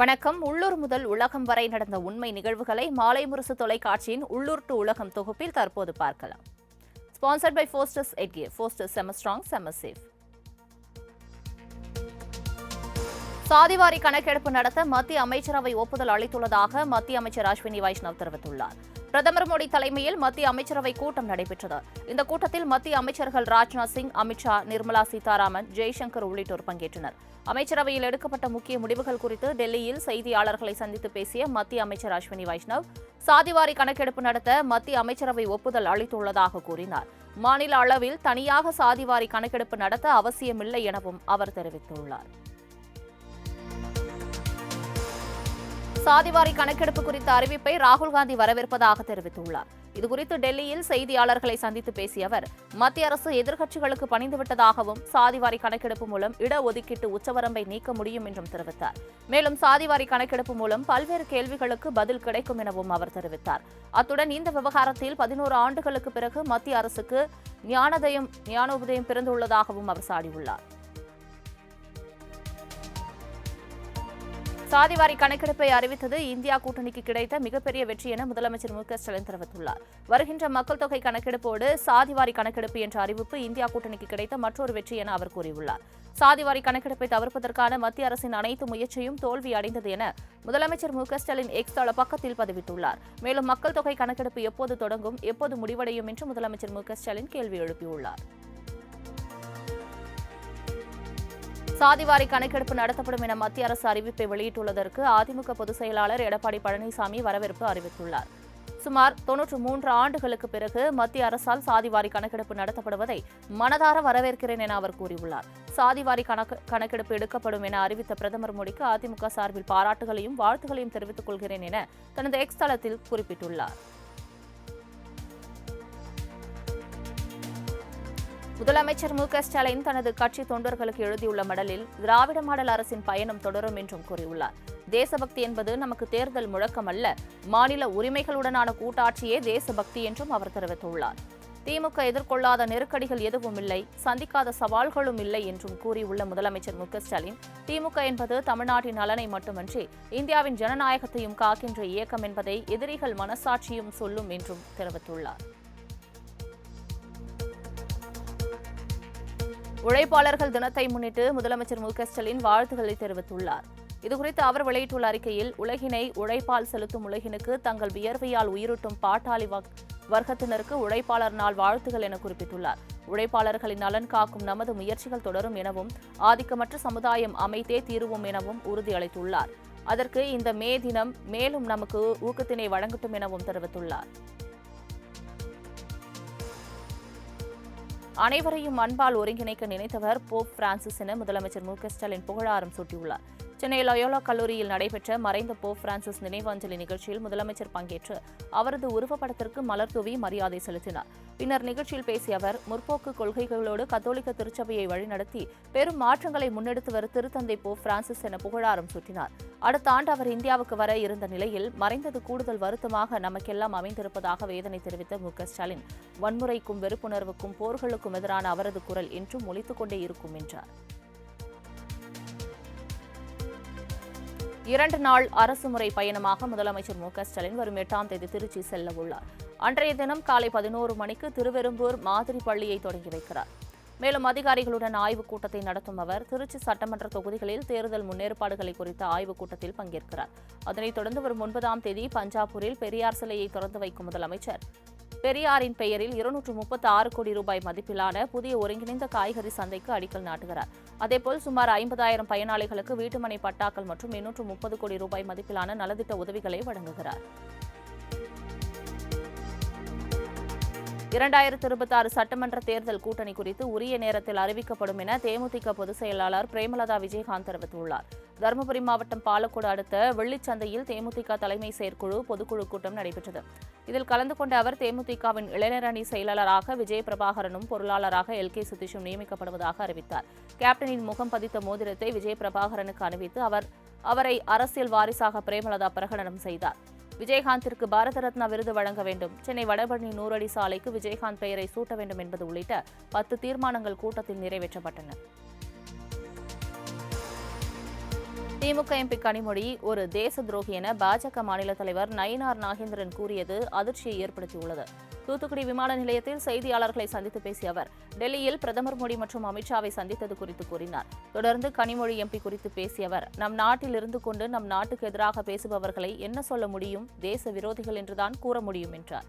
வணக்கம். உள்ளூர் முதல் உலகம் வரை நடந்த உண்மை நிகழ்வுகளை மாலை முரசு தொலைக்காட்சியின் உள்ளூர் டு உலகம் தொகுப்பில் தற்போது பார்க்கலாம். ஸ்பான்சர்ட் பை ஃபோஸ்டர்ஸ் எட்கே ஃபோஸ்டர்ஸ் செம ஸ்ட்ராங் செம சேஃப் சாதிவாரி கணக்கெடுப்பு நடத்த மத்திய அமைச்சரவை ஒப்புதல் அளித்துள்ளதாக மத்திய அமைச்சர் அஸ்வினி வைஷ்ணவ் தெரிவித்துள்ளார். பிரதமர் மோடி தலைமையில் மத்திய அமைச்சரவை கூட்டம் நடைபெற்றது. இந்த கூட்டத்தில் மத்திய அமைச்சர்கள் ராஜ்நாத் சிங் அமித்ஷா நிர்மலா சீதாராமன் ஜெய்சங்கர் உள்ளிட்டோர் பங்கேற்றனர். அமைச்சரவையில் எடுக்கப்பட்ட முக்கிய முடிவுகள் குறித்து டெல்லியில் செய்தியாளர்களை சந்தித்து பேசிய மத்திய அமைச்சர் அஸ்வினி வைஷ்ணவ் சாதிவாரி கணக்கெடுப்பு நடத்த மத்திய அமைச்சரவை ஒப்புதல் அளித்துள்ளதாக கூறினார். மாநில அளவில் தனியாக சாதிவாரி கணக்கெடுப்பு நடத்த அவசியமில்லை எனவும் அவர் தெரிவித்துள்ளார். சாதிவாரி கணக்கெடுப்பு குறித்த அறிவிப்பை ராகுல் காந்தி வரவேற்பதாக தெரிவித்துள்ளார். இதுகுறித்து டெல்லியில் செய்தியாளர்களை சந்தித்து பேசிய அவர் மத்திய அரசு எதிர்க்கட்சிகளுக்கு பணிந்துவிட்டதாகவும் சாதிவாரி கணக்கெடுப்பு மூலம் இடஒதுக்கீட்டு உச்சவரம்பை நீக்க முடியும் என்றும் தெரிவித்தார். மேலும் சாதிவாரி கணக்கெடுப்பு மூலம் பல்வேறு கேள்விகளுக்கு பதில் கிடைக்கும் எனவும் அவர் தெரிவித்தார். அத்துடன் இந்த விவகாரத்தில் பதினோரு ஆண்டுகளுக்கு பிறகு மத்திய அரசுக்கு ஞானதயம் ஞானோதயம் பிறந்துள்ளதாகவும் அவர் சாடியுள்ளார். சாதிவாரி கணக்கெடுப்பை அறிவித்தது இந்தியா கூட்டணிக்கு கிடைத்த மிகப்பெரிய வெற்றி என முதலமைச்சர் மு ஸ்டாலின் தெரிவித்துள்ளார். வருகின்ற மக்கள் தொகை கணக்கெடுப்போடு சாதிவாரி கணக்கெடுப்பு என்ற அறிவிப்பு இந்தியா கூட்டணிக்கு கிடைத்த மற்றொரு வெற்றி என அவர் கூறியுள்ளார். சாதிவாரி கணக்கெடுப்பை தவிர்ப்பதற்கான மத்திய அரசின் அனைத்து முயற்சியும் தோல்வி அடைந்தது என முதலமைச்சர் மு ஸ்டாலின் எக்ஸ் தள பக்கத்தில் பதிவிட்டுள்ளார். மேலும் மக்கள் தொகை கணக்கெடுப்பு எப்போது தொடங்கும் எப்போது முடிவடையும் என்று முதலமைச்சர் மு ஸ்டாலின் கேள்வி எழுப்பியுள்ளார். சாதிவாரி கணக்கெடுப்பு நடத்தப்படும் என மத்திய அரசு அறிவிப்பை வெளியிட்டுள்ளதற்கு அதிமுக பொதுச் செயலாளர் எடப்பாடி பழனிசாமி வரவேற்பு அறிவித்துள்ளார். சுமார் தொன்னூற்று மூன்று ஆண்டுகளுக்கு பிறகு மத்திய அரசால் சாதிவாரி கணக்கெடுப்பு நடத்தப்படுவதை மனதார வரவேற்கிறேன் என அவர் கூறியுள்ளார். சாதிவாரி கணக்கு கணக்கெடுப்பு எடுக்கப்படும் என அறிவித்த பிரதமர் மோடிக்கு அதிமுக சார்பில் பாராட்டுகளையும் வாழ்த்துகளையும் தெரிவித்துக் கொள்கிறேன் என தனது எக்ஸ் தளத்தில் குறிப்பிட்டுள்ளார். முதலமைச்சர் மு க ஸ்டாலின் தனது கட்சி தொண்டர்களுக்கு எழுதியுள்ள மடலில் திராவிட மாடல் அரசின் பயணம் தொடரும் என்றும் கூறியுள்ளார். தேசபக்தி என்பது நமக்கு தேர்தல் முழக்கம் அல்ல மாநில உரிமைகளுடனான கூட்டாட்சியே தேசபக்தி என்றும் அவர் தெரிவித்துள்ளார். திமுக எதிர்கொள்ளாத நெருக்கடிகள் எதுவும் இல்லை சந்திக்காத சவால்களும் இல்லை என்றும் கூறியுள்ள முதலமைச்சர் மு க ஸ்டாலின் திமுக என்பது தமிழ்நாட்டின் நலனை மட்டுமன்றி இந்தியாவின் ஜனநாயகத்தையும் காக்கின்ற இயக்கம் என்பதை எதிரிகள் மனசாட்சியும் சொல்லும் என்றும் தெரிவித்துள்ளார். உழைப்பாளர்கள் தினத்தை முன்னிட்டு முதலமைச்சர் மு க ஸ்டாலின் வாழ்த்துக்களை தெரிவித்துள்ளார். இதுகுறித்து அவர் வெளியிட்டுள்ள அறிக்கையில் உலகினை உழைப்பால் செலுத்தும் உலகினுக்கு தங்கள் வியர்வையால் உயிரூட்டும் பாட்டாளி வர்க்கத்தினருக்கு உழைப்பாளர் நாள் வாழ்த்துகள் என குறிப்பிட்டுள்ளார். உழைப்பாளர்களின் நலன் காக்கும் நமது முயற்சிகள் தொடரும் எனவும் ஆதிக்கமற்ற சமுதாயம் அமைத்தே தீருவோம் எனவும் உறுதியளித்துள்ளார். அதற்கு இந்த மே தினம் மேலும் நமக்கு ஊக்கத்தினை வழங்கட்டும் எனவும் தெரிவித்துள்ளார். அனைவரையும் அன்பால் ஒருங்கிணைக்க நினைத்தவர் போப் பிரான்சிஸ் என முதலமைச்சர் மு க ஸ்டாலின் புகழாரம் சூட்டியுள்ளார். சென்னை லயோலா கல்லூரியில் நடைபெற்ற மறைந்த போப் பிரான்சிஸ் நினைவாஞ்சலி நிகழ்ச்சியில் முதலமைச்சர் பங்கேற்று அவரது உருவப்படத்திற்கு மலர் தூவி மரியாதை செலுத்தினார். பின்னர் நிகழ்ச்சியில் பேசிய அவர் முற்போக்கு கொள்கைகளோடு கத்தோலிக்க திருச்சபையை வழிநடத்தி பெரும் மாற்றங்களை முன்னெடுத்து வரும் திருத்தந்தை போப் பிரான்சிஸ் என புகழாரம் சூட்டினார். அடுத்த ஆண்டு அவர் இந்தியாவுக்கு வர இருந்த நிலையில் மறைந்தது கூடுதல் வருத்தமாக நமக்கெல்லாம் அமைந்திருப்பதாக வேதனை தெரிவித்த மு ஸ்டாலின் வன்முறைக்கும் வெறுப்புணர்வுக்கும் போர்களுக்கும் எதிரான அவரது குரல் என்றும் ஒழித்துக் கொண்டே இருக்கும் என்றார். இரண்டு நாள் அரசுமுறை பயணமாக முதலமைச்சர் மு க ஸ்டாலின் வரும் எட்டாம் தேதி திருச்சி செல்ல உள்ளார். அன்றைய தினம் காலை பதினோரு மணிக்கு திருவெரும்பூர் மாதிரி பள்ளியை தொடங்கி வைக்கிறார். மேலும் அதிகாரிகளுடன் ஆய்வுக் கூட்டத்தை நடத்தும் அவர் திருச்சி சட்டமன்ற தொகுதிகளில் தேர்தல் முன்னேற்பாடுகளை குறித்த ஆய்வுக் கூட்டத்தில் பங்கேற்கிறார். அதனைத் தொடர்ந்து வரும் ஒன்பதாம் தேதி பஞ்சாபூரில் பெரியார் சிலையை திறந்து வைக்கும் முதலமைச்சர். பெரியாரின் பெயரில் இருநூற்று முப்பத்தி ஆறு கோடி ரூபாய் மதிப்பிலான புதிய ஒருங்கிணைந்த காய்கறி சந்தைக்கு அடிக்கல் நாட்டுகிறார். அதேபோல் சுமார் ஐம்பதாயிரம் பயனாளிகளுக்கு வீட்டுமனை பட்டாக்கள் மற்றும் எண்ணூற்று முப்பது கோடி ரூபாய் மதிப்பிலான நலத்திட்ட உதவிகளை வழங்குகிறார். இரண்டாயிரத்து இருபத்தாறு சட்டமன்ற தேர்தல் கூட்டணி குறித்து உரிய நேரத்தில் அறிவிக்கப்படும் என தேமுதிக பொதுச் செயலாளர் பிரேமலதா விஜயகாந்த் தெரிவித்துள்ளார். தருமபுரி மாவட்டம் பாலக்கோடு அடுத்த வெள்ளிச்சந்தையில் தேமுதிக தலைமை செயற்குழு பொதுக்குழு கூட்டம் நடைபெற்றது. இதில் கலந்து கொண்ட அவர் தேமுதிகவின் இளைஞர் அணி செயலாளராக விஜய பிரபாகரனும் பொருளாளராக எல். கே. சுதீஷும் நியமிக்கப்படுவதாக அறிவித்தார். கேப்டனின் முகம் பதித்த மோதிரத்தை விஜய பிரபாகரனுக்கு அணிவித்து அவர் அவரை அரசியல் வாரிசாக பிரேமலதா பிரகடனம் செய்தார். விஜயகாந்திற்கு பாரத ரத்னா விருது வழங்க வேண்டும். சென்னை வடபழனி நூறடி சாலைக்கு விஜயகாந்த் பெயரை சூட்ட வேண்டும் என்பது உள்ளிட்ட பத்து தீர்மானங்கள் கூட்டத்தில் நிறைவேற்றப்பட்டன. திமுக எம்பி கனிமொழி ஒரு தேச துரோகி என பாஜக மாநில தலைவர் நயினார் நாகேந்திரன் கூறியது அதிர்ச்சியை ஏற்படுத்தியுள்ளது. தூத்துக்குடி விமான நிலையத்தில் செய்தியாளர்களை சந்தித்து பேசிய அவர் டெல்லியில் பிரதமர் மோடி மற்றும் அமித்ஷாவை சந்தித்தது குறித்து கூறினார். தொடர்ந்து கனிமொழி எம்பி குறித்து பேசிய அவர் நம் நாட்டில் இருந்து கொண்டு நம் நாட்டுக்கு எதிராக பேசுபவர்களை என்ன சொல்ல முடியும்? தேச விரோதிகள் என்றுதான் கூற முடியும் என்றார்.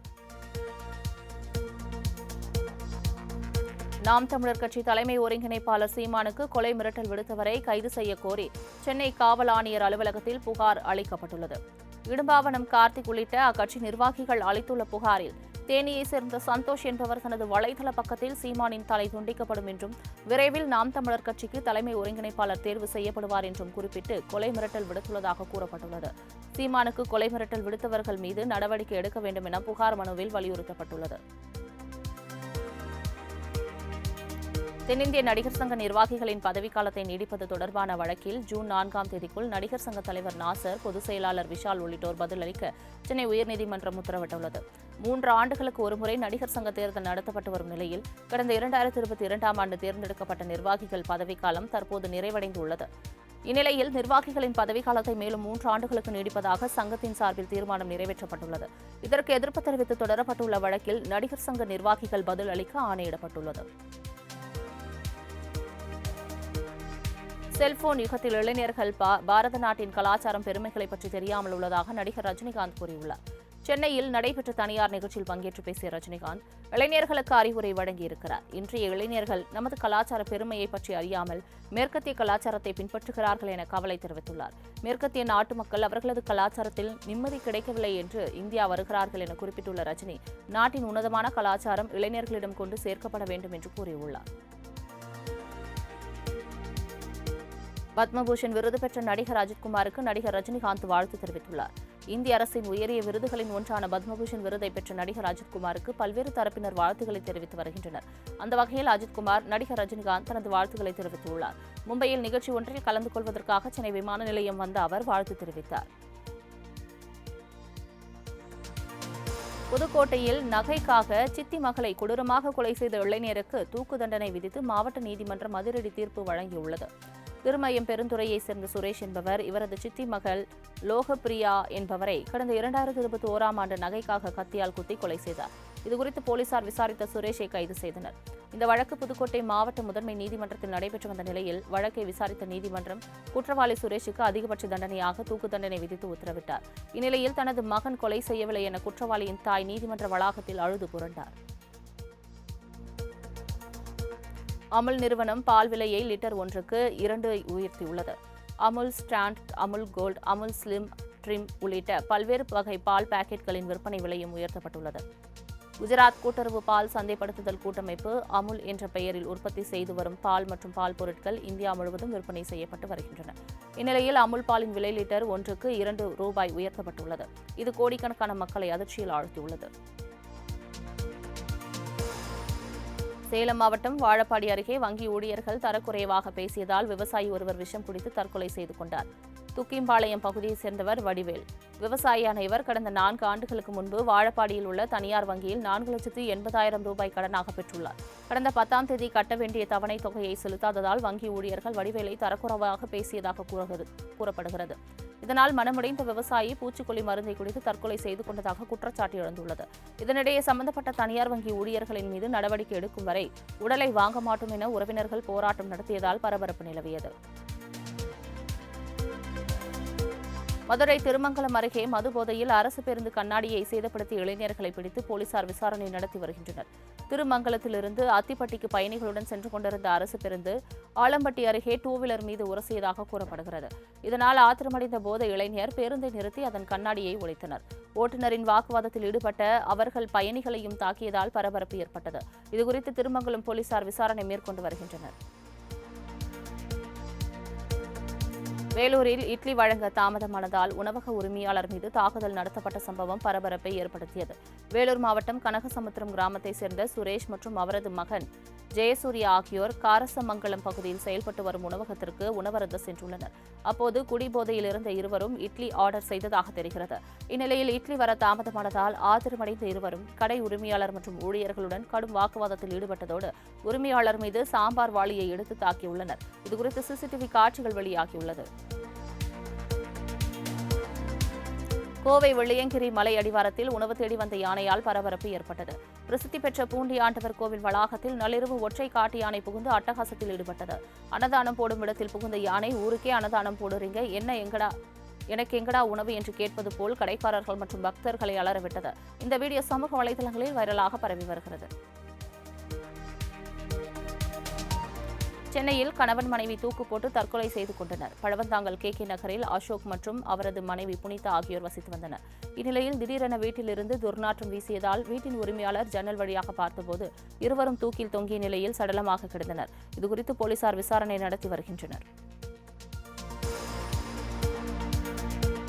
நாம் தமிழர் கட்சி தலைமை ஒருங்கிணைப்பாளர் சீமானுக்கு கொலை மிரட்டல் விடுத்தவரை கைது செய்ய கோரி சென்னை காவல் ஆணையர் அலுவலகத்தில் புகார் அளிக்கப்பட்டுள்ளது. இடும்பாவனம் கார்த்திக் உள்ளிட்ட அக்கட்சி நிர்வாகிகள் அளித்துள்ள புகாரில் தேனியைச் சேர்ந்த சந்தோஷ் என்பவர் தனது வலைதள பக்கத்தில் சீமானின் தலை துண்டிக்கப்படும் என்றும் விரைவில் நாம் தமிழர் கட்சிக்கு தலைமை ஒருங்கிணைப்பாளர் தேர்வு செய்யப்படுவார் என்றும் குறிப்பிட்டு கொலை மிரட்டல் விடுத்துள்ளதாக கூறப்பட்டுள்ளது. சீமானுக்கு கொலை மிரட்டல் விடுத்தவர்கள் மீது நடவடிக்கை எடுக்க வேண்டும் என புகார் மனுவில் வலியுறுத்தப்பட்டுள்ளது. தென்னிந்திய நடிகர் சங்க நிர்வாகிகளின் பதவிக்காலத்தை நீடிப்பது தொடர்பான வழக்கில் ஜூன் நான்காம் தேதிக்குள் நடிகர் சங்க தலைவர் நாசர் பொதுச் செயலாளர் விஷால் உள்ளிட்டோர் பதிலளிக்க சென்னை உயர்நீதிமன்றம் உத்தரவிட்டுள்ளது. மூன்று ஆண்டுகளுக்கு ஒருமுறை நடிகர் சங்க தேர்தல் நடத்தப்பட்டு வரும் நிலையில் கடந்த இரண்டாயிரத்தி இருபத்தி இரண்டாம் ஆண்டு தேர்ந்தெடுக்கப்பட்ட நிர்வாகிகள் பதவிக்காலம் தற்போது நிறைவடைந்துள்ளது. இந்நிலையில் நிர்வாகிகளின் பதவிக்காலத்தை மேலும் மூன்று ஆண்டுகளுக்கு நீடிப்பதாக சங்கத்தின் சார்பில் தீர்மானம் நிறைவேற்றப்பட்டுள்ளது. இதற்கு எதிர்ப்பு தெரிவித்து தொடரப்பட்டுள்ள வழக்கில் நடிகர் சங்க நிர்வாகிகள் பதில் அளிக்க ஆணையிடப்பட்டுள்ளது. செல்போன் யுகத்தில் இளைஞர்கள் பா- பாரத நாட்டின் கலாச்சாரம் பெருமைகளை பற்றி தெரியாமல் உள்ளதாக நடிகர் ரஜினிகாந்த் கூறியுள்ளார். சென்னையில் நடைபெற்ற தனியார் நிகழ்ச்சியில் பங்கேற்று பேசிய ரஜினிகாந்த் இளைஞர்களுக்கு அறிவுரை வழங்கியிருக்கிறார். இன்றைய இளைஞர்கள் நமது கலாச்சார பெருமையை பற்றி அறியாமல் மேற்கத்திய கலாச்சாரத்தை பின்பற்றுகிறார்கள் என கவலை தெரிவித்துள்ளார். மேற்கத்திய நாட்டு மக்கள் அவர்களது கலாச்சாரத்தில் நிம்மதி கிடைக்கவில்லை என்று இந்தியா வருகிறார்கள் என குறிப்பிட்டுள்ள ரஜினி நாட்டின் உன்னதமான கலாச்சாரம் இளைஞர்களிடம் கொண்டு சேர்க்கப்பட வேண்டும் என்று கூறியுள்ளார். பத்மபூஷன் விருது பெற்ற நடிகர் அஜித்குமாருக்கு நடிகர் ரஜினிகாந்த் வாழ்த்து தெரிவித்துள்ளார். இந்திய அரசின் உயரிய விருதுகளின் ஒன்றான பத்மபூஷன் விருதை பெற்ற நடிகர் அஜித்குமாருக்கு பல்வேறு தரப்பினர் வாழ்த்துக்களை தெரிவித்து வருகின்றனர். அந்த வகையில் அஜித்குமார் நடிகர் ரஜினிகாந்த் தனது வாழ்த்துக்களை தெரிவித்துள்ளார். மும்பையில் நிகழ்ச்சி ஒன்றில் கலந்து கொள்வதற்காக சென்னை விமான நிலையம் வந்த அவர் வாழ்த்து தெரிவித்தார். புதுக்கோட்டையில் நகைக்காக சித்தி மகளை கொடூரமாக கொலை செய்த இளைஞருக்கு தூக்கு தண்டனை விதித்து மாவட்ட நீதிமன்றம் அதிரடி தீர்ப்பு வழங்கியுள்ளது. திருமயம் பெருந்துறையைச் சேர்ந்த சுரேஷ் என்பவர் இவரது சித்தி மகள் லோகப்பிரியா என்பவரை கடந்த இரண்டாயிரத்தி இருபத்தி ஓராம் ஆண்டு நகைக்காக கத்தியால் குத்தி கொலை செய்தார். இதுகுறித்து போலீசார் விசாரித்த சுரேஷை கைது செய்தனர். இந்த வழக்கு புதுக்கோட்டை மாவட்ட முதன்மை நீதிமன்றத்தில் நடைபெற்று வந்த நிலையில் வழக்கை விசாரித்த நீதிமன்றம் குற்றவாளி சுரேஷுக்கு அதிகபட்ச தண்டனையாக தூக்கு தண்டனை விதித்து உத்தரவிட்டார். இந்நிலையில் தனது மகன் கொலை செய்யவில்லை என குற்றவாளியின் தாய் நீதிமன்ற வளாகத்தில் அழுது புரண்டார். அமுல் நிறுவனம் பால் விலையை லிட்டர் ஒன்றுக்கு இரண்டு உயர்த்தியுள்ளது. Amul standard Amul gold Amul slim trim உள்ளிட்ட பல்வேறு வகை பால் பாக்கெட்களின் விற்பனை விலையும் உயர்த்தப்பட்டுள்ளது. குஜராத் கூட்டுறவு பால் சந்தைப்படுத்துதல் கூட்டமைப்பு அமுல் என்ற பெயரில் உற்பத்தி செய்து வரும் பால் மற்றும் பால் பொருட்கள் இந்தியா முழுவதும் விற்பனை செய்யப்பட்டு வருகின்றன. இந்நிலையில் அமுல் பாலின் விலை லிட்டர் ஒன்றுக்கு இரண்டு ரூபாய் உயர்த்தப்பட்டுள்ளது. இது கோடிக்கணக்கான மக்களை அதிர்ச்சியில் ஆழ்த்தியுள்ளது. சேலம் மாவட்டம் வாழப்பாடி அருகே வங்கி ஊழியர்கள் தரக்குறைவாக பேசியதால் விவசாயி ஒருவர் விஷம் குடித்து தற்கொலை செய்து கொண்டார். துக்கிம்பாளையம் பகுதியைச் சேர்ந்தவர் வடிவேல். விவசாயியான இவர் கடந்த நான்கு ஆண்டுகளுக்கு முன்பு வாழப்பாடியில் உள்ள தனியார் வங்கியில் நான்கு லட்சத்து எண்பதாயிரம் ரூபாய் கடனாக பெற்றுள்ளார். கடந்த பத்தாம் தேதி கட்ட வேண்டிய தவணை தொகையை செலுத்தாததால் வங்கி ஊழியர்கள் வடிவேலை தரக்குறைவாக பேசியதாக கூறப்படுகிறது. இதனால் மனமுடைந்த விவசாயி பூச்சிக்கொல்லி மருந்தை குடித்து தற்கொலை செய்து கொண்டதாக குற்றச்சாட்டு எழுந்துள்ளது. இதனிடையே சம்பந்தப்பட்ட தனியார் வங்கி ஊழியர்களின் மீது நடவடிக்கை எடுக்கும் வரை உடலை வாங்க மாட்டோம் என உறவினர்கள் போராட்டம் நடத்தியதால் பரபரப்பு நிலவியது. மதுரை திருமங்கலம் அருகே மதுபோதையில் அரசு பேருந்து கண்ணாடியை சேதப்படுத்திய இளைஞர்களை பிடித்து போலீசார் விசாரணை நடத்தி வருகின்றனர். திருமங்கலத்திலிருந்து அத்திப்பட்டிக்கு பயணிகளுடன் சென்று கொண்டிருந்த அரசு பேருந்து ஆலம்பட்டி அருகே டூ வீலர் மீது உரசியதாக கூறப்படுகிறது. இதனால் ஆத்திரமடைந்த போதை இளைஞர் பேருந்தை நிறுத்தி அதன் கண்ணாடியை உடைத்தனர் ஓட்டுநரின் வாக்குவாதத்தில் ஈடுபட்ட அவர்கள் பயணிகளையும் தாக்கியதால் பரபரப்பு ஏற்பட்டது. இதுகுறித்து திருமங்கலம் போலீசார் விசாரணை மேற்கொண்டு வருகின்றனர். வேலூரில் இட்லி வழங்க தாமதமானதால் உணவக உரிமையாளர் மீது தாக்குதல் நடத்தப்பட்ட சம்பவம் பரபரப்பை ஏற்படுத்தியது. வேலூர் மாவட்டம் கனகசமுத்திரம் கிராமத்தைச் சேர்ந்த சுரேஷ் மற்றும் அவரது மகன் ஜெயசூர்யா ஆகியோர் காரசமங்கலம் பகுதியில் செயல்பட்டு வரும் உணவகத்திற்கு உணவருந்த சென்றுள்ளனர். அப்போது குடிபோதையில் இருந்த இருவரும் இட்லி ஆர்டர் செய்ததாக தெரிகிறது. இந்நிலையில் இட்லி வர தாமதமானதால் ஆத்திரமடைந்த இருவரும் கடை உரிமையாளர் மற்றும் ஊழியர்களுடன் கடும் வாக்குவாதத்தில் ஈடுபட்டதோடு உரிமையாளர் மீது சாம்பார் வாளியை எடுத்து தாக்கியுள்ளனர். இதுகுறித்து சிசிடிவி காட்சிகள் வெளியாகியுள்ளது. கோவை வெள்ளியங்கிரி மலை அடிவாரத்தில் உணவு தேடி வந்த யானையால் பரபரப்பு ஏற்பட்டது. பிரசித்தி பெற்ற பூண்டி ஆண்டவர் கோவில் வளாகத்தில் நள்ளிரவு ஒற்றை காட்டு யானை புகுந்து அட்டகாசத்தில் ஈடுபட்டது. அன்னதானம் போடும் இடத்தில் புகுந்த யானை ஊருக்கே அன்னதானம் போடுறீங்க. என்ன எங்கடா எனக்கு எங்கடா உணவு? என்று கேட்பது போல் கடைக்காரர்கள் மற்றும் பக்தர்களை அலறவிட்டது. இந்த வீடியோ சமூக வலைதளங்களில் வைரலாக பரவி வருகிறது. சென்னையில் கணவன் மனைவி தூக்கு போட்டு தற்கொலை செய்து கொண்டனர். பழவந்தாங்கல் கே கே நகரில் அசோக் மற்றும் அவரது மனைவி புனிதா ஆகியோர் வசித்து வந்தனர். இந்நிலையில் திடீரென வீட்டிலிருந்து துர்நாற்றம் வீசியதால் வீட்டின் உரிமையாளர் ஜன்னல் வழியாக பார்த்தபோது இருவரும் தூக்கில் தொங்கிய நிலையில் சடலமாக கிடந்தனர். இதுகுறித்து போலீசார் விசாரணை நடத்தி வருகின்றனர்.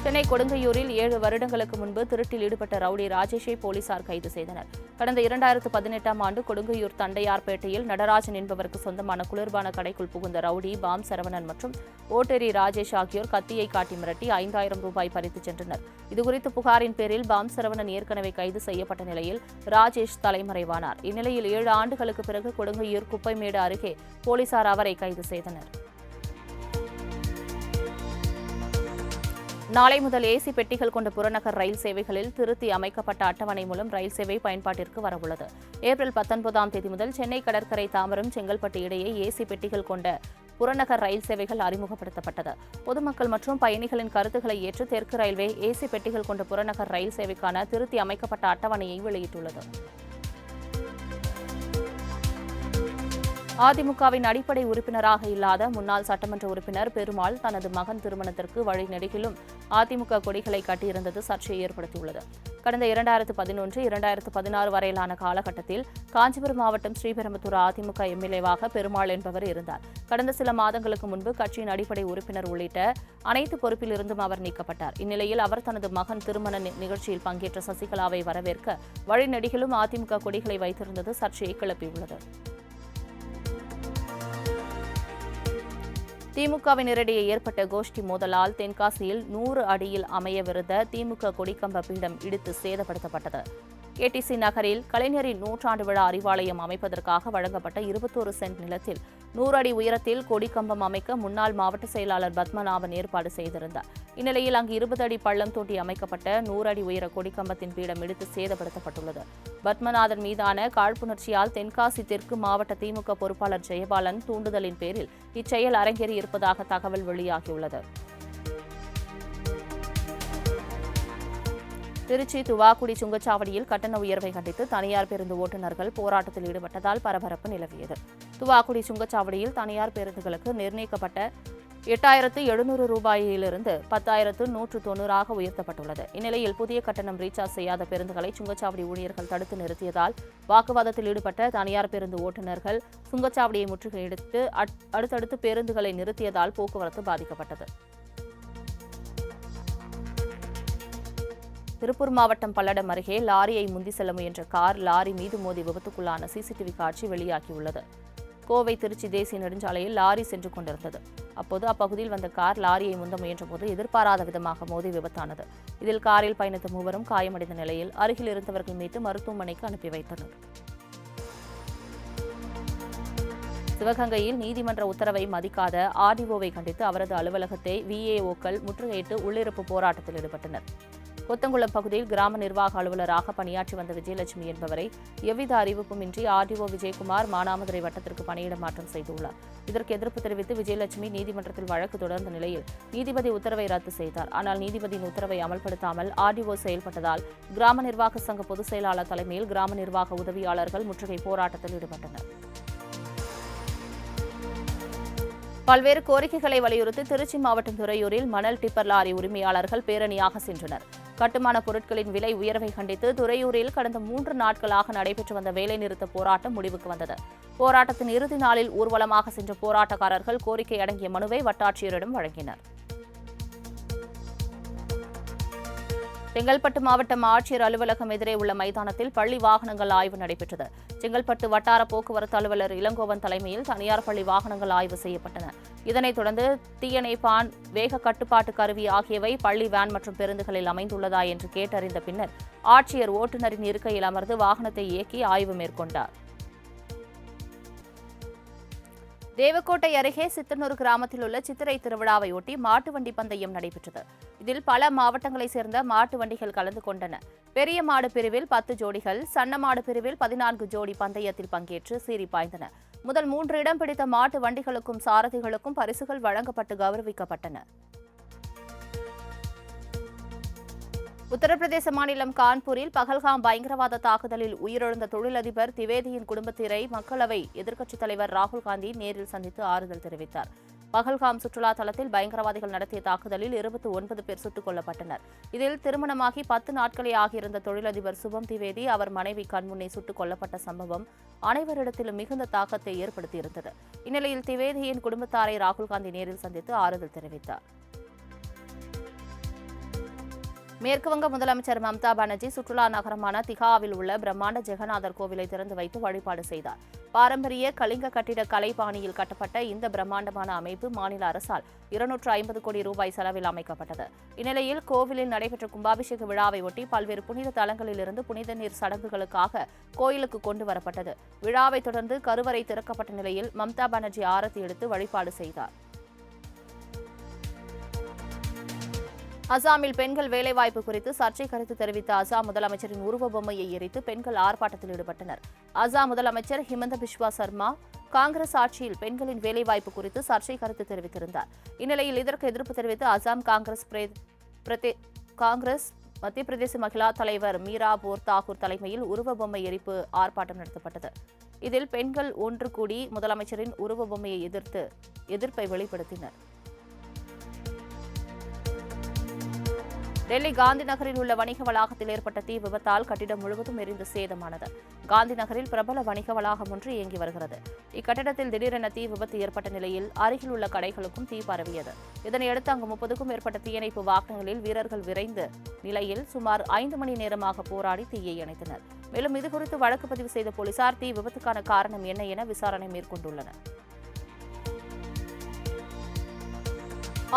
சென்னை கொடுங்கையூரில் ஏழு வருடங்களுக்கு முன்பு திருட்டில் ஈடுபட்ட ரவுடி ராஜேஷை போலீசார் கைது செய்தனர். கடந்த இரண்டாயிரத்து பதினெட்டாம் ஆண்டு கொடுங்கையூர் தண்டையார்பேட்டையில் நடராஜன் என்பவருக்கு சொந்தமான குளிர்பான கடைக்குள் புகுந்த ரவுடி பாம் சரவணன் மற்றும் ஓட்டேரி ராஜேஷ் ஆகியோர் கத்தியை காட்டி மிரட்டி ஐந்தாயிரம் ரூபாய் பறித்துச் சென்றனர். இதுகுறித்து புகாரின் பேரில் பாம் சரவணன் ஏற்கனவே கைது செய்யப்பட்ட நிலையில் ராஜேஷ் தலைமறைவானார். இந்நிலையில் ஏழு ஆண்டுகளுக்கு பிறகு கொடுங்கையூர் குப்பைமேடு அருகே போலீசார் அவரை கைது செய்தனர். நாளை முதல் ஏசி பெட்டிகள் கொண்ட புறநகர் ரயில் சேவைகளில் திருத்தி அமைக்கப்பட்ட அட்டவணை மூலம் ரயில் சேவை பயன்பாட்டிற்கு வரவுள்ளது. ஏப்ரல் பத்தொன்பதாம் தேதி முதல் சென்னை கடற்கரை தாம்பரம் செங்கல்பட்டு இடையே ஏசி பெட்டிகள் கொண்ட புறநகர் ரயில் சேவைகள் அறிமுகப்படுத்தப்பட்டது. பொதுமக்கள் மற்றும் பயணிகளின் கருத்துக்களை ஏற்று தெற்கு ரயில்வே ஏசி பெட்டிகள் கொண்ட புறநகர் ரயில் சேவைக்கான திருத்தி அமைக்கப்பட்ட அட்டவணையை வெளியிட்டுள்ளது. அதிமுகவின் அடிப்படை உறுப்பினராக இல்லாத முன்னாள் சட்டமன்ற உறுப்பினர் பெருமாள் தனது மகன் திருமணத்திற்கு வழிநெடுகிலும் அதிமுக கொடிகளை கட்டியிருந்தது சர்ச்சையை ஏற்படுத்தியுள்ளது. கடந்த இரண்டாயிரத்து பதினொன்று இரண்டாயிரத்து பதினாறு வரையிலான காலகட்டத்தில் காஞ்சிபுரம் மாவட்டம் ஸ்ரீபெரும்புத்தூர் அதிமுக எம்எல்ஏவாக பெருமாள் என்பவர் இருந்தார். கடந்த சில மாதங்களுக்கு முன்பு கட்சியின் அடிப்படை உறுப்பினர் உள்ளிட்ட அனைத்து பொறுப்பிலிருந்தும் அவர் நீக்கப்பட்டார். இந்நிலையில் அவர் தனது மகன் திருமண நி- நிகழ்ச்சியில் பங்கேற்ற சசிகலாவை வரவேற்க வழிநெடுகிலும் அதிமுக கொடிகளை வைத்திருந்தது சர்ச்சையை கிளப்பியுள்ளது. திமுகவினரிடையே ஏற்பட்ட கோஷ்டி மோதலால் தென்காசியில் நூறு அடியில் அமையவிருந்த திமுக கொடிக்கம்ப பீடம் இடித்து சேதப்படுத்தப்பட்டது. ஏடிசி நகரில் கலைஞரின் நூற்றாண்டு விழா அறிவாலயம் அமைப்பதற்காக வழங்கப்பட்ட இருபத்தோரு சென்ட் நிலத்தில் நூறு அடி உயரத்தில் கொடிக்கம்பம் அமைக்க முன்னாள் மாவட்ட செயலாளர் பத்மநாபன் ஏற்பாடு செய்திருந்தார். இந்நிலையில் அங்கு இருபது அடி பள்ளம் தோண்டி அமைக்கப்பட்ட நூறு அடி உயர கொடிக்கம்பத்தின் பீடம் இடித்து சேதப்படுத்தப்பட்டுள்ளது. பத்மநாதன் மீதான காழ்ப்புணர்ச்சியால் தென்காசி தெற்கு மாவட்ட திமுக பொறுப்பாளர் ஜெயபாலன் தூண்டுதலின் பேரில் இச்செயல் அரங்கேறி இருப்பதாக தகவல் வெளியாகியுள்ளது. திருச்சி துவாக்குடி சுங்கச்சாவடியில் கட்டண உயர்வை கண்டித்து தனியார் பேருந்து ஓட்டுநர்கள் போராட்டத்தில் ஈடுபட்டதால் பரபரப்பு நிலவியது. துவாக்குடி சுங்கச்சாவடியில் தனியார் பேருந்துகளுக்கு நிர்ணயிக்கப்பட்ட எட்டாயிரத்து எழுநூறு ரூபாயிலிருந்து பத்தாயிரத்து நூற்று தொண்ணூறாக உயர்த்தப்பட்டுள்ளது. இந்நிலையில் புதிய கட்டணம் ரீசார்ஜ் செய்யாத பேருந்துகளை சுங்கச்சாவடி ஊழியர்கள் தடுத்து நிறுத்தியதால் வாக்குவாதத்தில் ஈடுபட்ட தனியார் பேருந்து ஓட்டுநர்கள் சுங்கச்சாவடியை முற்றுகையிட்டு அட்- அடுத்தடுத்து பேருந்துகளை நிறுத்தியதால் போக்குவரத்து பாதிக்கப்பட்டது. திருப்பூர் மாவட்டம் பல்லடம் அருகே லாரியை முந்தி செல்ல முயன்ற கார் லாரி மீது மோதி விபத்துக்குள்ளான சிசிடிவி காட்சி வெளியாகியுள்ளது. கோவை திருச்சி தேசிய நெடுஞ்சாலையில் லாரி சென்று கொண்டிருந்தது. அப்போது அப்பகுதியில் வந்த கார் லாரியை முந்த முயன்றபோது எதிர்பாராத விதமாக மோதி விபத்தானது. இதில் காரில் பயணித்த மூவரும் காயமடைந்த நிலையில் அருகில் இருந்தவர்கள் மீட்டு மருத்துவமனைக்கு அனுப்பி வைத்தனர். சிவகங்கையில் நீதிமன்ற உத்தரவை மதிக்காத ஆர்டிஓவை கண்டித்து அவரது அலுவலகத்தை விஏஓக்கள் முற்றுகையிட்டு உள்ளிருப்பு போராட்டத்தில் ஈடுபட்டனர். கொத்தங்குளம் பகுதியில் கிராம நிர்வாக அலுவலராக பணியாற்றி வந்த விஜயலட்சுமி என்பவரை எவ்வித அறிவிப்புமின்றி ஆர்டிஓ விஜயகுமார் மானாமதுரை வட்டத்திற்கு பணியிட மாற்றம் செய்துள்ளார். இதற்கு எதிர்ப்பு தெரிவித்து விஜயலட்சுமி நீதிமன்றத்தில் வழக்கு தொடர்ந்த நிலையில் நீதிபதி உத்தரவை ரத்து செய்தார். ஆனால் நீதிபதியின் உத்தரவை அமல்படுத்தாமல் ஆர்டிஓ செயல்பட்டதால் கிராம நிர்வாக சங்க பொதுச் செயலாளர் தலைமையில் கிராம நிர்வாக உதவியாளர்கள் முற்றுகை போராட்டத்தில் ஈடுபட்டனர். பல்வேறு கோரிக்கைகளை வலியுறுத்தி திருச்சி மாவட்டம் துறையூரில் மணல் டிப்பர் லாரி உரிமையாளர்கள் பேரணியாக சென்றனர். கட்டுமான பொருட்களின் விலை உயர்வை கண்டித்து துறையூரில் கடந்த மூன்று நாட்களாக நடைபெற்று வந்த வேலைநிறுத்த போராட்டம் முடிவுக்கு வந்தது. போராட்டத்தின் இறுதி நாளில் ஊர்வலமாக சென்ற போராட்டக்காரர்கள் கோரிக்கை அடங்கிய மனுவை வட்டாட்சியரிடம் வழங்கினர். செங்கல்பட்டு மாவட்டம் ஆட்சியர் அலுவலகம் எதிரே உள்ள மைதானத்தில் பள்ளி வாகனங்கள் ஆய்வு நடைபெற்றது. செங்கல்பட்டு வட்டார போக்குவரத்து அலுவலர் இளங்கோவன் தலைமையில் தனியார் பள்ளி வாகனங்கள் ஆய்வு செய்யப்பட்டன. இதனைத் தொடர்ந்து தீயணைப்பான் வேக கட்டுப்பாட்டு கருவி ஆகியவை பள்ளி வேன் மற்றும் பேருந்துகளில் அமைந்துள்ளதா என்று கேட்டறிந்த பின்னர் ஆட்சியர் ஓட்டுநரின் இருக்கையில் அமர்ந்து வாகனத்தை இயக்கி ஆய்வு மேற்கொண்டார். தேவக்கோட்டை அருகே சித்தனூர் கிராமத்தில் உள்ள சித்திரை திருவிழாவையொட்டி மாட்டு வண்டி பந்தயம் நடைபெற்றது. இதில் பல மாவட்டங்களைச் சேர்ந்த மாட்டு வண்டிகள் கலந்து கொண்டன. பெரிய மாடு பிரிவில் பத்து ஜோடிகள் சன்ன மாடு பிரிவில் பதினான்கு ஜோடி பந்தயத்தில் பங்கேற்று சீறி பாய்ந்தன. முதல் மூன்று இடம் பிடித்த மாட்டு வண்டிகளுக்கும் சாரதிகளுக்கும் பரிசுகள் வழங்கப்பட்டு கௌரவிக்கப்பட்டன. உத்தரப்பிரதேச மாநிலம் கான்பூரில் பகல்காம் பயங்கரவாத தாக்குதலில் உயிரிழந்த தொழிலதிபர் திவேதியின் குடும்பத்தினரை மக்களவை எதிர்க்கட்சித் தலைவர் ராகுல் காந்தி நேரில் சந்தித்து ஆறுதல் தெரிவித்தார். பகல்காம் சுற்றுலா தலத்தில் பயங்கரவாதிகள் நடத்திய தாக்குதலில் இருபத்தி ஒன்பது பேர் சுட்டுக் கொல்லப்பட்டனர். இதில் திருமணமாகி பத்து நாட்களே ஆகியிருந்த தொழிலதிபர் சுபம் திவேதி அவர் மனைவி கண்முன்னே சுட்டுக் கொல்லப்பட்ட சம்பவம் அனைவரிடத்திலும் மிகுந்த தாக்கத்தை ஏற்படுத்தியிருந்தது. இந்நிலையில் திவேதியின் குடும்பத்தாரை ராகுல் காந்தி நேரில் சந்தித்து ஆறுதல் தெரிவித்தார். மேற்குவங்க முதலமைச்சர் மம்தா பானர்ஜி சுற்றுலா நகரமான திகாவில் உள்ள பிரம்மாண்ட ஜெகநாதர் கோவிலை திறந்து வைத்து வழிபாடு செய்தார். பாரம்பரிய கலிங்க கட்டிட கலை பாணியில் கட்டப்பட்ட இந்த பிரம்மாண்டமான அமைப்பு மாநில அரசால் இருநூற்று ஐம்பது கோடி ரூபாய் செலவில் அமைக்கப்பட்டது. இந்நிலையில் கோவிலில் நடைபெற்ற கும்பாபிஷேக விழாவை ஒட்டி பல்வேறு புனித தலங்களிலிருந்து புனித நீர் சடங்குகளுக்காக கோயிலுக்கு கொண்டு வரப்பட்டது. விழாவைத் தொடர்ந்து கருவறை திறக்கப்பட்ட நிலையில் மம்தா பானர்ஜி ஆரத்தி எடுத்து வழிபாடு செய்தார். அசாமில் பெண்கள் வேலைவாய்ப்பு குறித்து சர்ச்சை கருத்து தெரிவித்த அசாம் முதலமைச்சரின் உருவ பொம்மையை எரித்து பெண்கள் ஆர்ப்பாட்டத்தில் ஈடுபட்டனர். அசாம் முதலமைச்சர் ஹிமந்த பிஸ்வா சர்மா காங்கிரஸ் ஆட்சியில் பெண்களின் வேலைவாய்ப்பு குறித்து சர்ச்சை கருத்து தெரிவித்திருந்தார். இந்நிலையில் இதற்கு எதிர்ப்பு தெரிவித்து அசாம் காங்கிரஸ் பிரே- பிரதே- காங்கிரஸ் மத்திய பிரதேச மகிழா தலைவர் மீரா போர் தாகூர் தலைமையில் உருவ பொம்மை எரிப்பு ஆர்ப்பாட்டம் நடத்தப்பட்டது. இதில் பெண்கள் ஒன்று கூடி முதலமைச்சரின் உருவ பொம்மையை எதிர்த்து எதிர்ப்பை வெளிப்படுத்தினர். டெல்லி காந்தி நகரில் உள்ள வணிக வளாகத்தில் ஏற்பட்ட தீ விபத்தால் கட்டிடம் முழுவதும் எரிந்து சேதமானது. காந்தி நகரில் பிரபல வணிக வளாகம் ஒன்று இயங்கி வருகிறது. இக்கட்டிடத்தில் திடீரென தீ விபத்து ஏற்பட்ட நிலையில் அருகில் உள்ள கடைகளுக்கும் தீ பரவியது. இதனையடுத்து அங்கு முப்பதுக்கும் மேற்பட்ட தீயணைப்பு வாகனங்களில் வீரர்கள் விரைந்து நிலையில் சுமார் ஐந்து மணி நேரமாக போராடி தீயை அணைத்தனர். மேலும் இதுகுறித்து வழக்கு பதிவு செய்த போலீசார் தீ விபத்துக்கான காரணம் என்ன என விசாரணை மேற்கொண்டுள்ளனர்.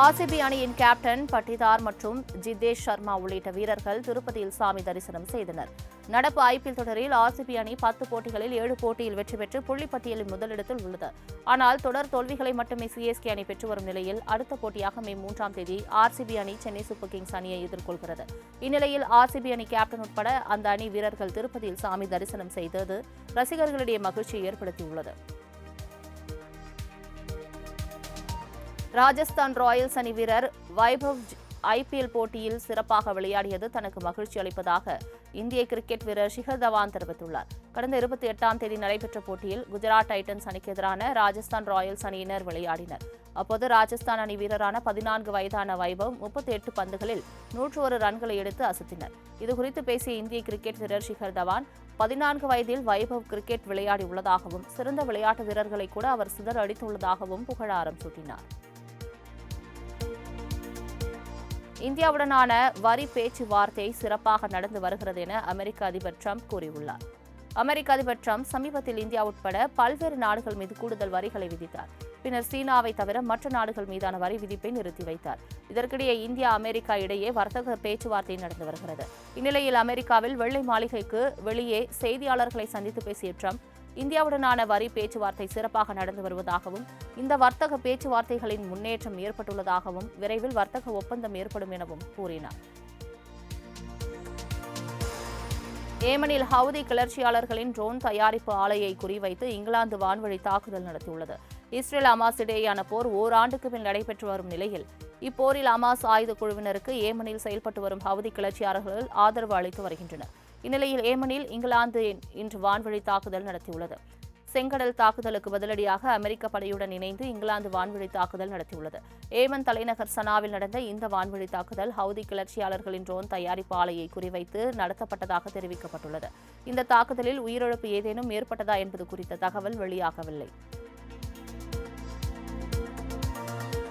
ஆர்சிபி அணியின் கேப்டன் பட்டிதார் மற்றும் ஜிதேஷ் சர்மா உள்ளிட்ட வீரர்கள் திருப்பதியில் சாமி தரிசனம் செய்தனர். நடப்பு ஐபிஎல் தொடரில் ஆர்சிபி அணி பத்து போட்டிகளில் ஏழு போட்டியில் வெற்றி பெற்று புள்ளிப்பட்டியலில் முதலிடத்தில் உள்ளது. ஆனால் தொடர் தோல்விகளை மட்டுமே சிஎஸ்கே அணி பெற்று வரும் நிலையில் அடுத்த போட்டியாக மே மூன்றாம் தேதி ஆர்சிபி அணி சென்னை சூப்பர் கிங்ஸ் அணியை எதிர்கொள்கிறது. இந்நிலையில் ஆர்சிபி அணி கேப்டன் உட்பட அந்த அணி வீரர்கள் திருப்பதியில் சாமி தரிசனம் செய்தது ரசிகர்களிடையே மகிழ்ச்சியை ஏற்படுத்தியுள்ளது. ராஜஸ்தான் ராயல்ஸ் அணி வீரர் வைபவ் ஐபிஎல் போட்டியில் சிறப்பாக விளையாடியது தனக்கு மகிழ்ச்சி அளிப்பதாக இந்திய கிரிக்கெட் வீரர் ஷிகர் தவான் தெரிவித்துள்ளார். கடந்த இருபத்தி எட்டாம் தேதி நடைபெற்ற போட்டியில் குஜராத் டைட்டன்ஸ் அணிக்கு எதிரான ராஜஸ்தான் ராயல்ஸ் அணியினர் விளையாடினர். அப்போது ராஜஸ்தான் அணி வீரரான பதினான்கு வயதான வைபவ் முப்பத்தி எட்டு பந்துகளில் நூற்று ஒரு ரன்களை எடுத்து அசத்தினர். இதுகுறித்து பேசிய இந்திய கிரிக்கெட் வீரர் ஷிகர் தவான் பதினான்கு வயதில் வைபவ் கிரிக்கெட் விளையாடி உள்ளதாகவும் சிறந்த விளையாட்டு வீரர்களை கூட அவர் சிதற அடித்துள்ளதாகவும் புகழாரம் சூட்டினார். இந்தியாவுடனான வரி பேச்சுவார்த்தை சிறப்பாக நடந்து வருகிறது என அமெரிக்க அதிபர் ட்ரம்ப் கூறியுள்ளார். அமெரிக்க அதிபர் ட்ரம்ப் சமீபத்தில் இந்தியா உட்பட பல்வேறு நாடுகள் மீது கூடுதல் வரிகளை விதித்தார். பின்னர் சீனாவை தவிர மற்ற நாடுகள் மீதான வரி விதிப்பை நிறுத்தி வைத்தார். இதற்கிடையே இந்தியா அமெரிக்கா இடையே வர்த்தக பேச்சுவார்த்தை நடந்து வருகிறது. இந்நிலையில் அமெரிக்காவில் வெள்ளை மாளிகைக்கு வெளியே செய்தியாளர்களை சந்தித்து பேசிய ட்ரம்ப் இந்தியாவுடனான வரி பேச்சுவார்த்தை சிறப்பாக நடந்து வருவதாகவும் இந்த வர்த்தக பேச்சுவார்த்தைகளின் முன்னேற்றம் ஏற்பட்டுள்ளதாகவும் விரைவில் வர்த்தக ஒப்பந்தம் ஏற்படும் எனவும் கூறினார். ஏமனில் ஹவுதி கிளர்ச்சியாளர்களின் ட்ரோன் தயாரிப்பு ஆலையை குறிவைத்து இங்கிலாந்து வான்வழி தாக்குதல் நடத்தியுள்ளது. இஸ்ரேல் அமாஸ் இடையேயான போர் ஓராண்டுக்கு பின் நடைபெற்று வரும் நிலையில் இப்போரில் அமாஸ் ஆயுத குழுவினருக்கு ஏமனில் செயல்பட்டு வரும் ஹவுதி கிளர்ச்சியாளர்கள் ஆதரவு அளித்து வருகின்றனர். இந்நிலையில் ஏமனில் இங்கிலாந்து இன்று வான்வழி தாக்குதல் நடத்தியுள்ளது. செங்கடல் தாக்குதலுக்கு பதிலடியாக அமெரிக்க படையுடன் இணைந்து இங்கிலாந்து வான்வழி தாக்குதல் நடத்தியுள்ளது. ஏமன் தலைநகர் சனாவில் நடந்த இந்த வான்வழி தாக்குதல் ஹவுதி கிளர்ச்சியாளர்களின் ட்ரோன் தயாரிப்பு ஆலையை குறிவைத்து நடத்தப்பட்டதாக தெரிவிக்கப்பட்டுள்ளது. இந்த தாக்குதலில் உயிரிழப்பு ஏதேனும் ஏற்பட்டதா என்பது குறித்த தகவல் வெளியாகவில்லை.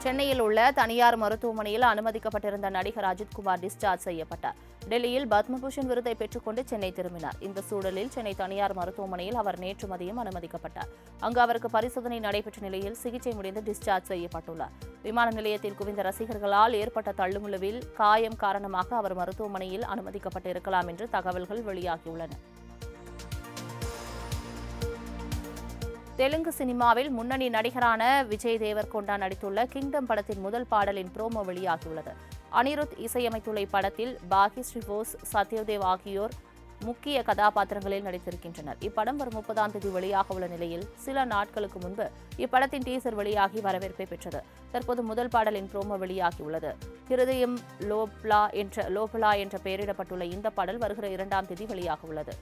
சென்னையில் உள்ள தனியார் மருத்துவமனையில் அனுமதிக்கப்பட்டிருந்த நடிகர் அஜித்குமார் டிஸ்சார்ஜ் செய்யப்பட்டார். டெல்லியில் பத்மபூஷன் விருதை பெற்றுக்கொண்டு சென்னை திரும்பினார். இந்த சூழலில் சென்னை தனியார் மருத்துவமனையில் அவர் நேற்று மதியம் அனுமதிக்கப்பட்டார். அங்கு அவருக்கு பரிசோதனை நடைபெற்ற நிலையில் சிகிச்சை முடிந்து டிஸ்சார்ஜ் செய்யப்பட்டுள்ளார். விமான நிலையத்தில் குவிந்த ரசிகர்களால் ஏற்பட்ட தள்ளுமுழுவில் காயம் காரணமாக அவர் மருத்துவமனையில் அனுமதிக்கப்பட்டு இருக்கலாம் என்று தகவல்கள் வெளியாகியுள்ளன. தெலுங்கு சினிமாவில் முன்னணி நடிகரான விஜய் தேவர்கொண்டா நடித்துள்ள கிங்டம் படத்தின் முதல் பாடலின் ப்ரோமோ வெளியாகியுள்ளது. அனிருத் இசையமைத்துள்ள இப்படத்தில் பாகி ஸ்ரீபோஸ் சத்யதேவ் ஆகியோர் முக்கிய கதாபாத்திரங்களில் நடித்திருக்கின்றனர். இப்படம் வரும் முப்பதாம் தேதி வெளியாக உள்ள நிலையில் சில நாட்களுக்கு முன்பு இப்படத்தின் டீசர் வெளியாகி வரவேற்பை பெற்றது. தற்போது முதல் பாடலின் ப்ரோமோ வெளியாகியுள்ளது. ஹிருதயம் லோப்லா என்ற லோபலா என்ற பெயரிடப்பட்டுள்ள இந்த பாடல் வருகிற இரண்டாம் தேதி வெளியாக உள்ளது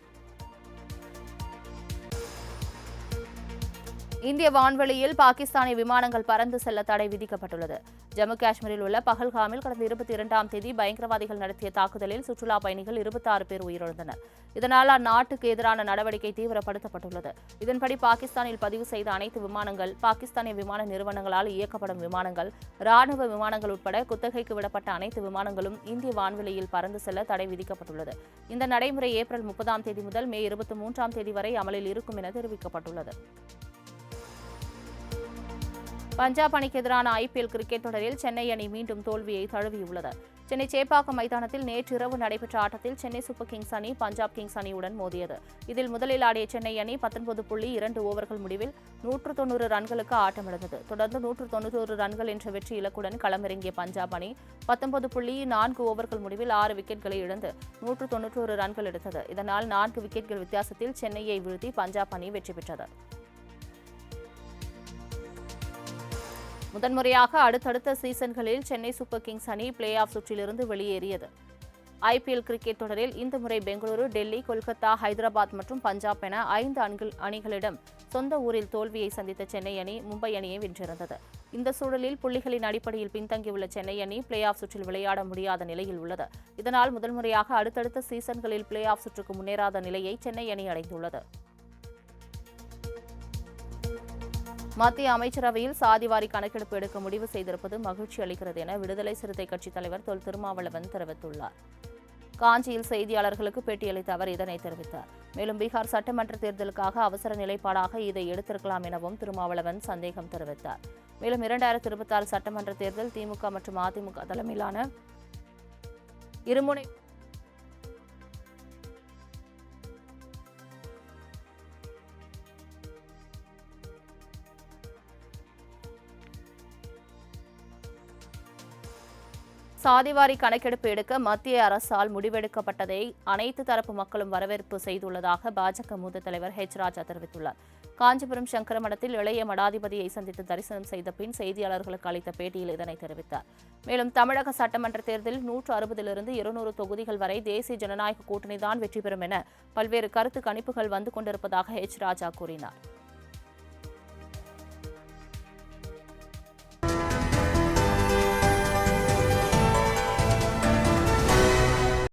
இந்திய வான்வெளியில் பாகிஸ்தானிய விமானங்கள் பறந்து செல்ல தடை விதிக்கப்பட்டுள்ளது. ஜம்மு காஷ்மீரில் உள்ள பகல்காமில் கடந்த இருபத்தி இரண்டாம் தேதி பயங்கரவாதிகள் நடத்திய தாக்குதலில் சுற்றுலா பயணிகள் இருபத்தாறு பேர் உயிரிழந்தனர். இதனால் அந்நாட்டுக்கு எதிரான நடவடிக்கை தீவிரப்படுத்தப்பட்டுள்ளது. இதன்படி பாகிஸ்தானில் பதிவு செய்த அனைத்து விமானங்கள் பாகிஸ்தானிய விமான நிறுவனங்களால் இயக்கப்படும் விமானங்கள் ராணுவ விமானங்கள் உட்பட குத்தகைக்கு விடப்பட்ட அனைத்து விமானங்களும் இந்திய வான்வெளியில் பறந்து செல்ல தடை விதிக்கப்பட்டுள்ளது. இந்த நடைமுறை ஏப்ரல் முப்பதாம் தேதி முதல் மே இருபத்தி மூன்றாம் தேதி வரை அமலில் இருக்கும் என தெரிவிக்கப்பட்டுள்ளது. பஞ்சாப் அணிக்கு எதிரான ஐபிஎல் கிரிக்கெட் தொடரில் சென்னை அணி மீண்டும் தோல்வியை தழுவியுள்ளது. சென்னை சேப்பாக்கம் மைதானத்தில் நேற்று இரவு நடைபெற்ற ஆட்டத்தில் சென்னை சூப்பர் கிங்ஸ் அணி பஞ்சாப் கிங்ஸ் அணியுடன் மோதியது. இதில் முதலில் ஆடிய சென்னை அணி பத்தொன்பது புள்ளி இரண்டு ஓவர்கள் முடிவில் நூற்று தொண்ணூறு ரன்களுக்கு ஆட்டமிழந்தது. தொடர்ந்து நூற்று தொண்ணூற்றொரு ரன்கள் என்ற வெற்றி இலக்குடன் களமிறங்கிய பஞ்சாப் அணி பத்தொன்பது புள்ளி நான்கு ஓவர்கள் முடிவில் ஆறு விக்கெட்களை இழந்து நூற்று தொன்னூற்றோரு ரன்கள் எடுத்தது. இதனால் நான்கு விக்கெட்கள் வித்தியாசத்தில் சென்னையை வீழ்த்தி பஞ்சாப் அணி வெற்றி பெற்றது. முதன்முறையாக அடுத்தடுத்த சீசன்களில் சென்னை சூப்பர் கிங்ஸ் அணி பிளே ஆஃப் சுற்றிலிருந்து வெளியேறியது. ஐபிஎல் கிரிக்கெட் தொடரில் இந்த முறை பெங்களூரு டெல்லி கொல்கத்தா ஹைதராபாத் மற்றும் பஞ்சாப் என ஐந்து அணிகளிடம் சொந்த ஊரில் தோல்வியை சந்தித்த சென்னை அணி மும்பை அணியை வென்றிருந்தது. இந்த சூழலில் புள்ளிகளின் அடிப்படையில் பின்தங்கியுள்ள சென்னை அணி பிளே ஆஃப் சுற்றில் விளையாட முடியாத நிலையில் உள்ளது. இதனால் முதல் முறையாக அடுத்தடுத்த சீசன்களில் பிளே ஆஃப் சுற்றுக்கு முன்னேறாத நிலையை சென்னை அணி அடைந்துள்ளது. மத்திய அமைச்சரவையில் சாதிவாரி கணக்கெடுப்பு எடுக்க முடிவு செய்திருப்பது மகிழ்ச்சி அளிக்கிறது என விடுதலை சிறுத்தை கட்சித் தலைவர் தொல் திருமாவளவன் தெரிவித்துள்ளார். காஞ்சியில் செய்தியாளர்களுக்கு பேட்டியளித்த அவர் இதனை தெரிவித்தார். மேலும் பீகார் சட்டமன்ற தேர்தலுக்காக அவசர நிலைப்பாடாக இதை எடுத்திருக்கலாம் எனவும் திருமாவளவன் சந்தேகம் தெரிவித்தார். மேலும் இரண்டாயிரத்தி இருபத்தி ஆறு சட்டமன்ற தேர்தல் திமுக மற்றும் அதிமுக தலைமையிலான இருமுனை சாதிவாரி கணக்கெடுப்பு எடுக்க மத்திய அரசால் முடிவெடுக்கப்பட்டதை அனைத்து தரப்பு மக்களும் வரவேற்பு செய்துள்ளதாக பாஜக மூத்த தலைவர் ஹெச் ராஜா தெரிவித்துள்ளார். காஞ்சிபுரம் சங்கர மடத்தில் இளைய மடாதிபதியை சந்தித்து தரிசனம் செய்த பின் செய்தியாளர்களுக்கு அளித்த பேட்டியில் இதனை தெரிவித்தார். மேலும் தமிழக சட்டமன்ற தேர்தலில் நூற்று அறுபதிலிருந்து இருநூறு தொகுதிகள் வரை தேசிய ஜனநாயக கூட்டணிதான் வெற்றி பெறும் என பல்வேறு கருத்து கணிப்புகள் வந்து கொண்டிருப்பதாக ஹெச் ராஜா கூறினார்.